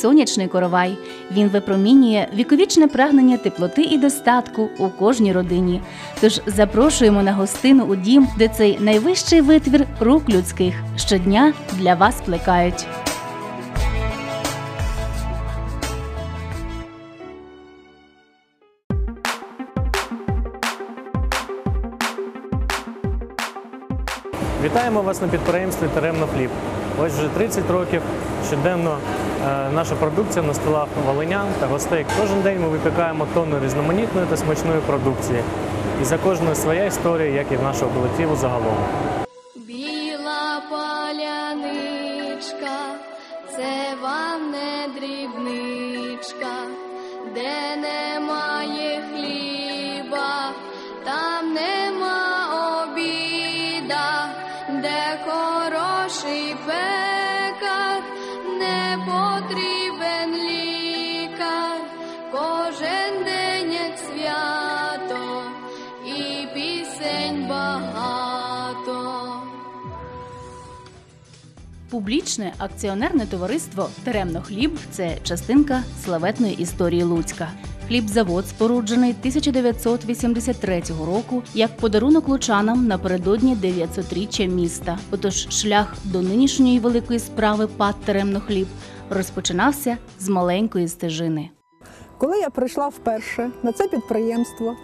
сонячний коровай. Він випромінює віковічне прагнення теплоти і достатку у кожній родині. Тож запрошуємо на гостину у дім, де цей найвищий витвір рук людських щодня для вас плекають. Вітаємо вас на підприємстві Теремно Хліб. Ось вже 30 років щоденно е, наша продукція на столах волинян та гостей. Кожен день ми випікаємо тонну різноманітної та смачної продукції. І за кожною своя історія, як і в нашого колективу загалом. Біла паляничка, це вам не дрібничка, де немає хліба, Публічне акціонерне товариство Теремно хліб це частинка славетної історії Луцька. Хлібзавод споруджений 1983 року як подарунок лучанам напередодні 900-річчя міста. Отож, шлях до нинішньої великої справи ПАД Теремно хліб розпочинався з маленької стежини. Коли я прийшла вперше на це підприємство,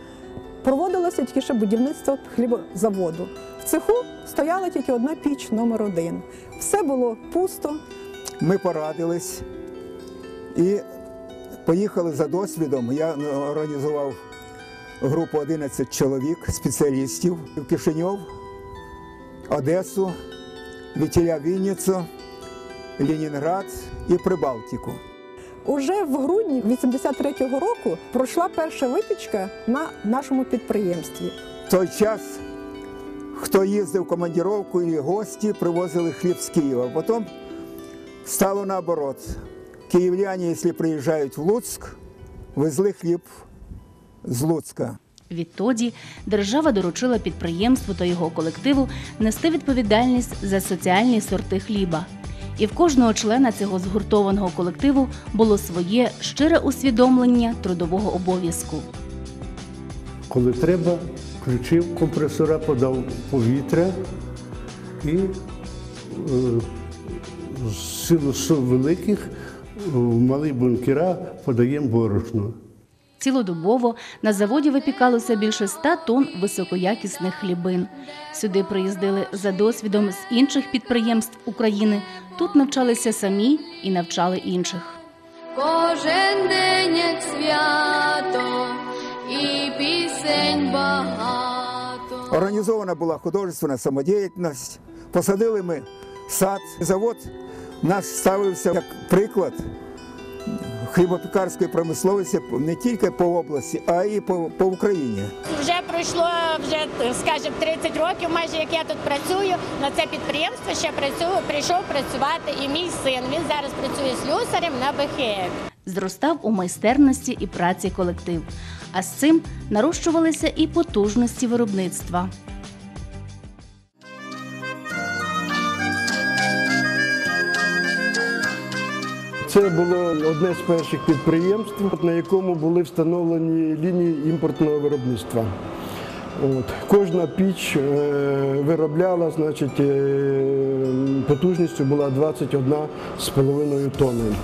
проводилося тільки ще будівництво хлібозаводу. Цеху стояла тільки одна піч номер один. Все було пусто. Ми порадились і поїхали за досвідом. Я е, організував групу 11 чоловік, спеціалістів в Кишиньов, Одесу, Вітіля Вінницю, Ленінград і Прибалтику. Уже в грудні 83-го року пройшла перша випічка на нашому підприємстві. В той час, хто їздив в командировку і гості, привозили хліб з Києва. Потім стало наоборот. Київляні, якщо приїжджають в Луцьк, везли хліб з Луцька. Відтоді держава доручила підприємству та його колективу нести відповідальність за соціальні сорти хліба. І в кожного члена цього згуртованого колективу було своє щире усвідомлення трудового обов'язку. Коли треба, включив компресора, подав повітря і е, з силу сил великих в малі бункера подаємо борошно. Цілодобово на заводі випікалося більше 100 тонн високоякісних хлібин. Сюди приїздили за досвідом з інших підприємств України. Тут навчалися самі і навчали інших. Кожен день як свято пісень багато. Організована була художественна самодіяльність. Посадили ми сад. Завод наш ставився як приклад хлібопікарської промисловості не тільки по області, а й по, по Україні. Вже пройшло вже, скажімо, 30 років, майже як я тут працюю на це підприємство. Ще працюю, прийшов працювати і мій син. Він зараз працює слюсарем на БХЕ. Зростав у майстерності і праці колектив. А з цим нарощувалися і потужності виробництва. Це було одне з перших підприємств, на якому були встановлені лінії імпортного виробництва. От. Кожна піч е, виробляла, значить, е, потужністю була 21,5 тонни.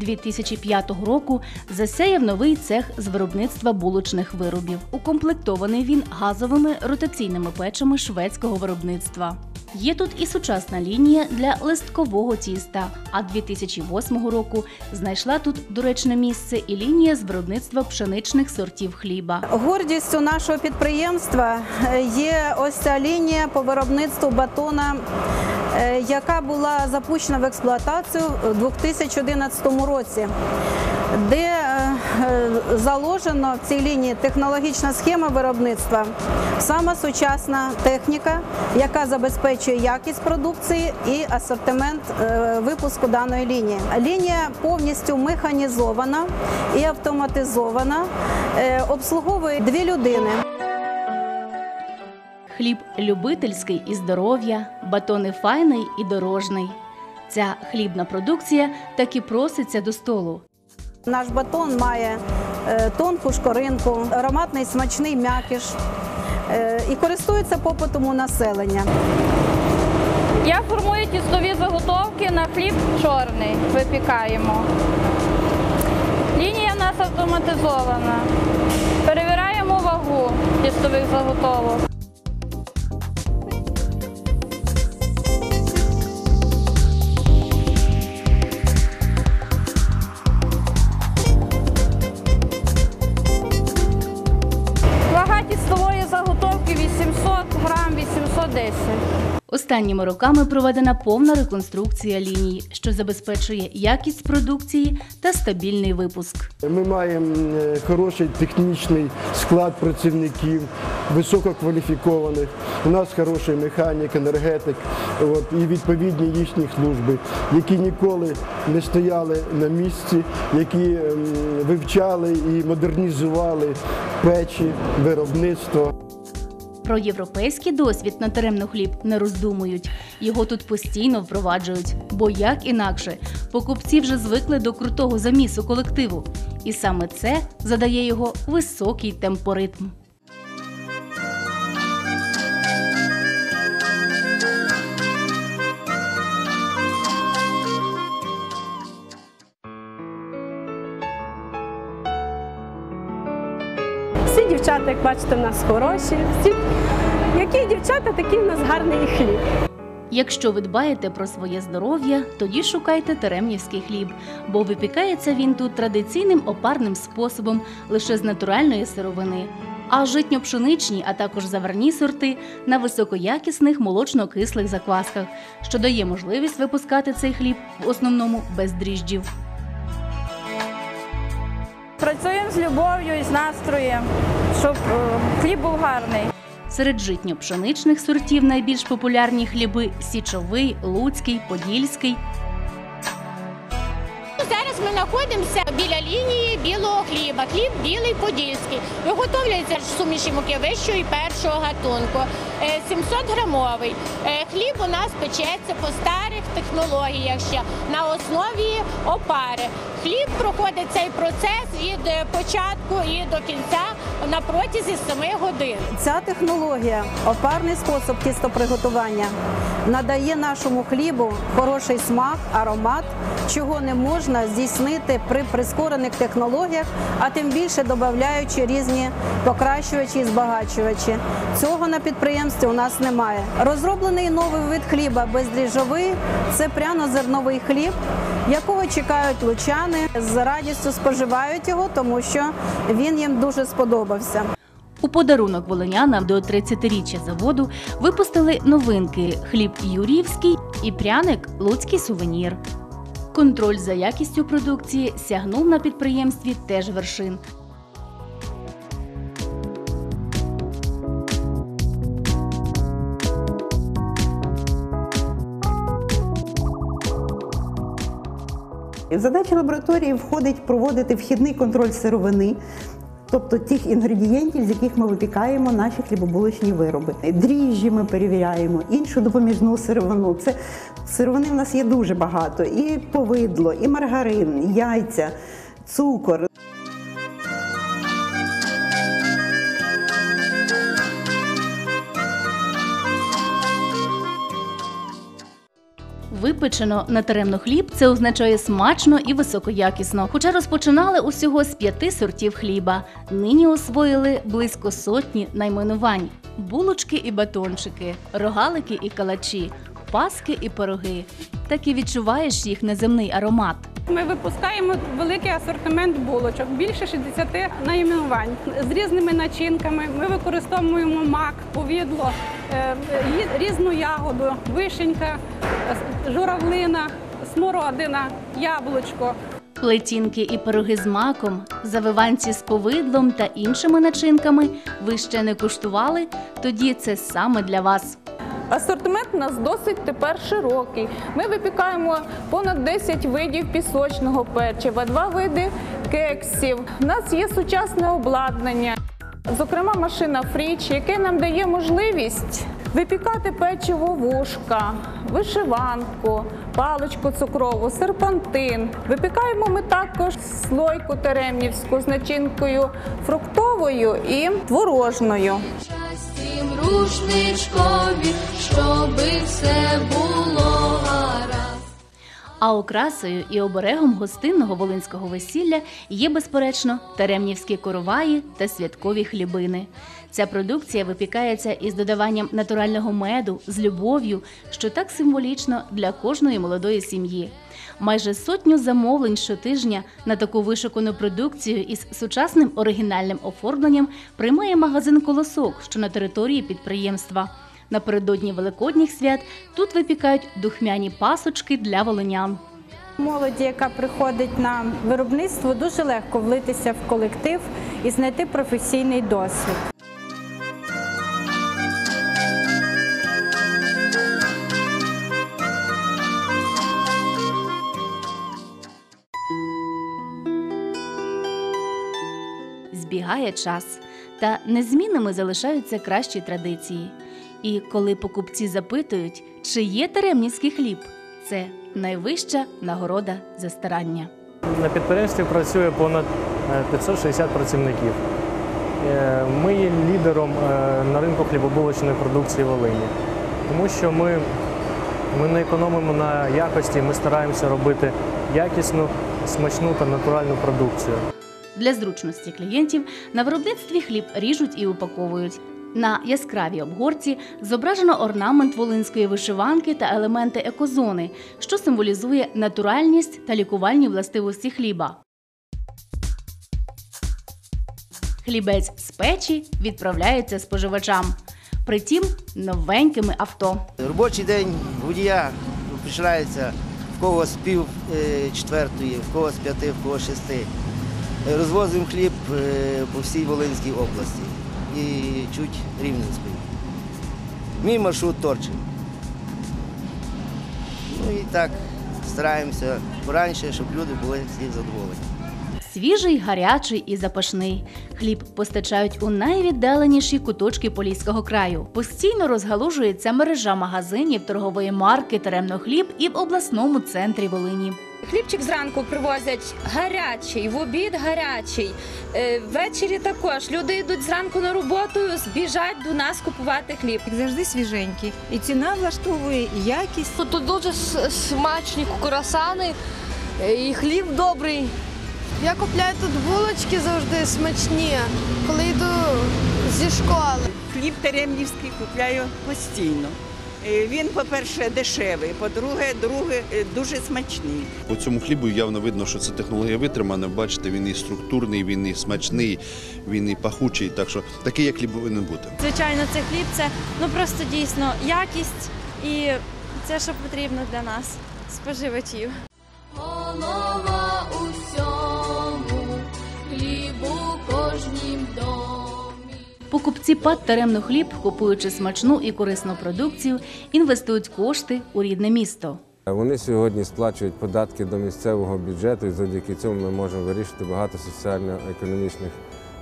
2005 року засяяв новий цех з виробництва булочних виробів. Укомплектований він газовими ротаційними печами шведського виробництва. Є тут і сучасна лінія для листкового тіста. А 2008 року знайшла тут доречне місце і лінія з виробництва пшеничних сортів хліба. Гордістю нашого підприємства е, є ось ця лінія по виробництву батона, яка була запущена в експлуатацію у 2011 році, де е, е, заложено в цій лінії технологічна схема виробництва, сама сучасна техніка, яка забезпечує якість продукції і асортимент е, випуску даної лінії. Лінія повністю механізована і автоматизована, е, обслуговує дві людини. Хліб любительський і здоров'я, батони файний і дорожний. Ця хлібна продукція так і проситься до столу. Наш батон має е, тонку шкоринку, ароматний смачний м'якіш е, і користується попитом у населення. Я формую тістові заготовки на хліб чорний. Випікаємо. Лінія в нас автоматизована. Перевіряємо вагу тістових заготовок. Останніми роками проведена повна реконструкція ліній, що забезпечує якість продукції та стабільний випуск. Ми маємо е, хороший технічний склад працівників, висококваліфікованих. У нас хороший механік, енергетик, от, і відповідні їхні служби, які ніколи не стояли на місці, які ем, вивчали і модернізували печі, виробництво. Про європейський досвід на теремно хліб не роздумують. Його тут постійно впроваджують. Бо як інакше, покупці вже звикли до крутого замісу колективу. І саме це задає його високий темпоритм. Дівчата, як бачите, в нас хороші. Всі, які дівчата, такий в нас гарний хліб. Якщо ви дбаєте про своє здоров'я, тоді шукайте теремнівський хліб, бо випікається він тут традиційним опарним способом лише з натуральної сировини. А житньо-пшеничні, а також заварні сорти на високоякісних молочно-кислих заквасках, що дає можливість випускати цей хліб в основному без дріжджів. Працюємо з любов'ю і з настроєм, щоб е, хліб був гарний. Серед житньо-пшеничних сортів найбільш популярні хліби січовий, луцький, подільський, знаходимося біля лінії білого хліба. Хліб білий подільський. Виготовляється суміші муки вищого і першого гатунку. Е, 700 грамовий. Е, Хліб у нас печеться по старих технологіях ще на основі опари. Хліб проходить цей процес від е, початку і до кінця на протязі 7 годин. Ця технологія, опарний спосіб тістоприготування, надає нашому хлібу хороший смак, аромат, чого не можна здійснити при прискорених технологіях, а тим більше додаючи різні покращувачі і збагачувачі. Цього на підприємстві у нас немає. Розроблений новий вид хліба бездріжджовий – це пряно-зерновий хліб, якого чекають лучани, з радістю споживають його, тому що він їм дуже сподобався. У подарунок волинянам до 30-річчя заводу випустили новинки хліб юрівський і пряник луцький сувенір. Контроль за якістю продукції сягнув на підприємстві теж вершин. В задачі лабораторії входить проводити вхідний контроль сировини, тобто тих інгредієнтів, з яких ми випікаємо наші хлібобулочні вироби. Дріжджі ми перевіряємо, іншу допоміжну сировину. Це сировини в нас є дуже багато: і повидло, і маргарин, і яйця, цукор. Випечено на теремно хліб це означає смачно і високоякісно. Хоча розпочинали усього з п'яти сортів хліба. Нині освоїли близько сотні найменувань: булочки і батончики, рогалики і калачі, паски і пироги. Так і відчуваєш їх неземний аромат. Ми випускаємо великий асортимент булочок, більше 60 найменувань з різними начинками. Ми використовуємо мак, повідло, е, різну ягоду, вишенька, журавлина, смородина, яблучко. Плетінки і пироги з маком, завиванці з повидлом та іншими начинками ви ще не куштували? Тоді це саме для вас. Асортимент у нас досить тепер широкий. Ми випікаємо понад 10 видів пісочного печива, два види кексів. У нас є сучасне обладнання. Зокрема, машина Фріч, яка нам дає можливість випікати печиво вушка, вишиванку, паличку цукрову, серпантин. Випікаємо ми також слойку теремнівську з начинкою фруктовою і творожною. Рушничкові, щоби все було гаразд. А окрасою і оберегом гостинного волинського весілля є, безперечно, теремнівські короваї та святкові хлібини. Ця продукція випікається із додаванням натурального меду з любов'ю, що так символічно для кожної молодої сім'ї. Майже сотню замовлень щотижня на таку вишукану продукцію із сучасним оригінальним оформленням приймає магазин Колосок, що на території підприємства. Напередодні великодніх свят тут випікають духмяні пасочки для волинян. Молоді, яка приходить на виробництво, дуже легко влитися в колектив і знайти професійний досвід. Збігає час, та незмінними залишаються кращі традиції. І коли покупці запитують, чи є теремнівський хліб, це найвища нагорода за старання. На підприємстві працює понад е, 560 працівників. Е, Ми є лідером е, на ринку хлібобулочної продукції Волині, тому що ми, ми не економимо на якості, ми стараємося робити якісну, смачну та натуральну продукцію. Для зручності клієнтів на виробництві хліб ріжуть і упаковують. На яскравій обгорці зображено орнамент волинської вишиванки та елементи екозони, що символізує натуральність та лікувальні властивості хліба. Хлібець з печі відправляється споживачам. Притім новенькими авто. Робочий день водія починається в кого з пів е, четвертої, в кого з п'яти, в кого з шести. Розвозимо хліб е, по всій Волинській області і чуть Рівненської. Мій маршрут Торчин. Ну і так стараємося пораньше, щоб люди були всі задоволені. Свіжий, гарячий і запашний. Хліб постачають у найвіддаленіші куточки Поліського краю. Постійно розгалужується мережа магазинів торгової марки Теремно хліб і в обласному центрі Волині. Хлібчик зранку привозять гарячий, в обід гарячий. Е, Ввечері також люди йдуть зранку на роботу, збіжать до нас купувати хліб. Завжди свіженький. І ціна влаштовує, і якість. Тут дуже смачні курасани, е, і хліб добрий. Я купляю тут булочки завжди смачні, коли йду зі школи. Хліб теремнівський купляю постійно. Е, Він, по-перше, дешевий, по-друге, друге, е, дуже смачний. По цьому хлібу явно видно, що це технологія витримана. Бачите, він і структурний, він і смачний, він і пахучий. Так що такий як хліб повинен бути. Звичайно, це хліб, це ну просто дійсно якість і це, що потрібно для нас, споживачів. Покупці ПАД Теремно хліб, купуючи смачну і корисну продукцію, інвестують кошти у рідне місто. Вони сьогодні сплачують податки до місцевого бюджету, і завдяки цьому ми можемо вирішити багато соціально-економічних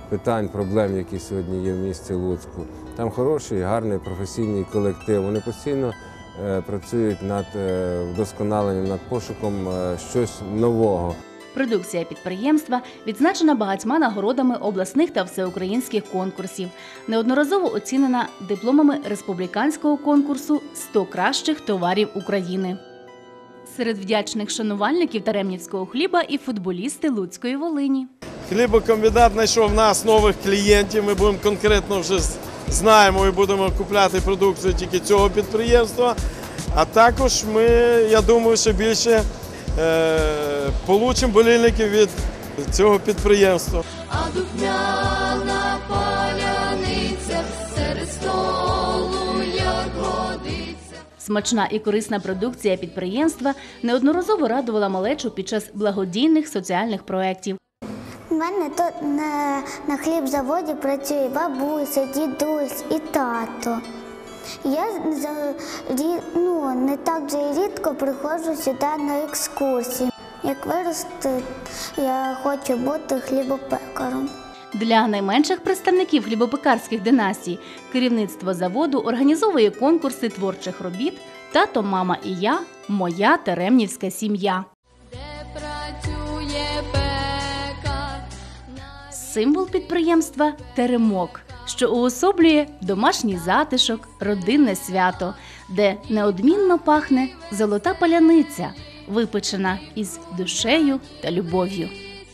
питань, проблем, які сьогодні є в місті Луцьку. Там хороший, гарний професійний колектив. Вони постійно е, працюють над е, вдосконаленням, над пошуком е, щось нового. Продукція підприємства відзначена багатьма нагородами обласних та всеукраїнських конкурсів, неодноразово оцінена дипломами республіканського конкурсу «100 кращих товарів України. Серед вдячних шанувальників таремнівського хліба і футболісти Луцької Волині. Хлібокомбінат знайшов нас нових клієнтів. Ми будемо конкретно вже знаємо і будемо купляти продукцію тільки цього підприємства. А також ми, я думаю, що більше получимо болільників від цього підприємства. А духмяна паляниця серед столу, як. Смачна і корисна продукція підприємства неодноразово радувала малечу під час благодійних соціальних проєктів. У мене тут на, на хлібзаводі працює бабуся, дідусь і тато. Я за, рі- ну, не так вже й рідко приходжу сюди на екскурсії. Як вирости, я хочу бути хлібопекарем. Для найменших представників хлібопекарських династій керівництво заводу організовує конкурси творчих робіт Тато, мама і я моя теремнівська сім'я. працює пекар. Символ підприємства теремок, що уособлює домашній затишок, родинне свято, де неодмінно пахне золота паляниця, випечена із душею та любов'ю.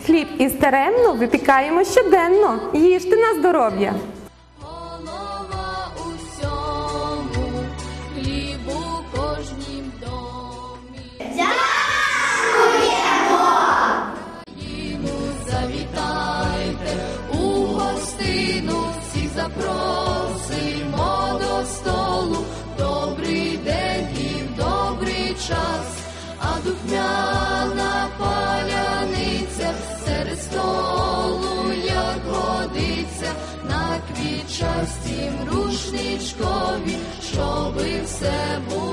Хліб із теремно випікаємо щоденно. Їжте на здоров'я. На щоби все було.